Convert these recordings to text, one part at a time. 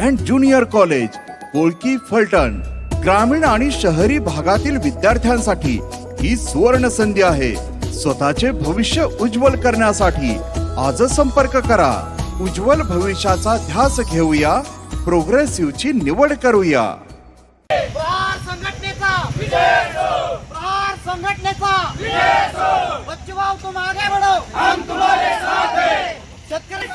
And junior college Kolki Phaltan. ग्रामीण आणि शहरी भागातील विद्यार्थ्यांसाठी ही सुवर्ण संधी आहे. स्वतःचे भविष्य उज्ज्वल करण्यासाठी आजच संपर्क करा. उज्ज्वल भविष्याचा ध्यास घेऊया. प्रोग्रेसिव्हची निवड करूया. संघटनेचा. प्रहार संघटनेचा. बच्चूभाऊ तुम आगे बढ़ो हम तुम्हारे साथ हैं. शेतकरी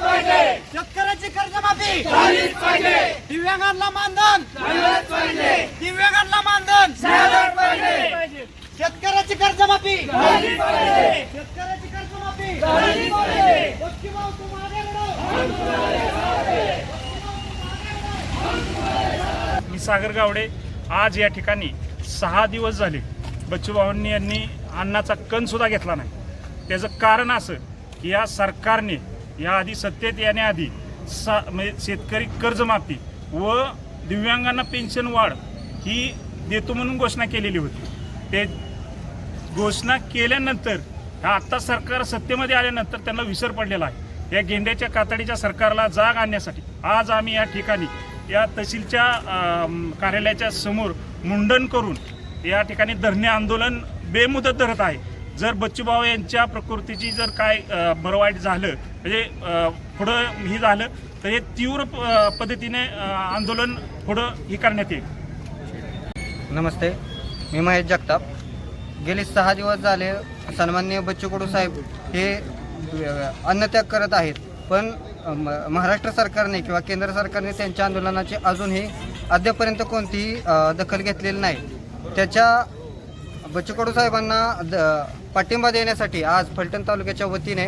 शेतकऱ्याची कर्जमाफी. झालीच पाहिजे. दिव्यांगांना मानधन. झालंच पाहिजे. दिव्यांगांना मानधन. झालंच पाहिजे. शेतकऱ्याची कर्जमाफी. झाली पाहिजे. शेतकऱ्याची कर्जमाफी. झाली पाहिजे. मी सागर गावडे. आज या ठिकाणी सहा दिवस झाले बच्चूभावांनी यांनी अन्नाचा कण सुद्धा घेतला नाही. त्याचं कारण असं की या सरकारने या आधी सत्तेत येण्याआधी सा म्हणजे शेतकरी कर्जमाफी व दिव्यांगांना पेन्शन वाढ ही देतो म्हणून घोषणा केलेली होती. ते घोषणा केल्यानंतर हा आत्ता सरकार सत्तेमध्ये आल्यानंतर त्यांना विसर पडलेला आहे. या गेंड्याच्या कातडीच्या सरकारला जाग आणण्यासाठी आज आम्ही या ठिकाणी या तहसीलच्या कार्यालयाच्या समोर मुंडन करून या ठिकाणी धरणे आंदोलन बेमुदत धरत आहे. जर बच्चूभाऊ यांच्या प्रकृतीची जर काय बरं वाईट झालं म्हणजे पुढं हे झालं तर हे तीव्र प- पद्धतीने आंदोलन पुढं ही करण्यात येईल. नमस्ते मी महेश जगताप. गेले सहा दिवस झाले सन्माननीय बच्चू कडू साहेब हे अन्नत्याग करत आहेत. पण म- महाराष्ट्र सरकारने किंवा केंद्र सरकारने त्यांच्या आंदोलनाची अजूनही अद्यापर्यंत कोणतीही दखल घेतलेली नाही. त्याच्या बच्चू साहेबांना द पाठिंबा देण्यासाठी आज फलटण तालुक्याच्या वतीने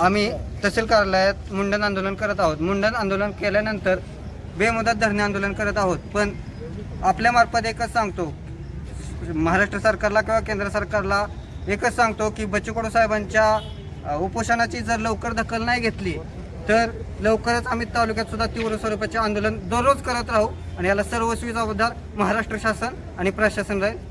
आम्ही तहसील कार्यालयात मुंडन आंदोलन करत आहोत. मुंडन आंदोलन केल्यानंतर बेमुदत धरणे आंदोलन करत आहोत. पण आपल्यामार्फत एकच सांगतो महाराष्ट्र सरकारला किंवा केंद्र सरकारला एकच सांगतो की बच्चूकडू साहेबांच्या उपोषणाची जर लवकर दखल नाही घेतली तर लवकरच आम्ही तालुक्यात सुद्धा तीव्र स्वरूपाचे आंदोलन दररोज करत राहू आणि याला सर्वस्वी जबाबदार महाराष्ट्र शासन आणि प्रशासन राहील.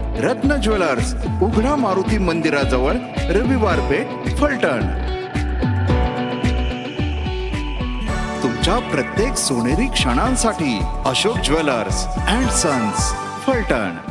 रत्न ज्वेलर्स उघडा मारुती मंदिराजवळ रविवार पेठ फलटण. तुमच्या प्रत्येक सोनेरी क्षणांसाठी Ashok jewellers and sons Phaltan.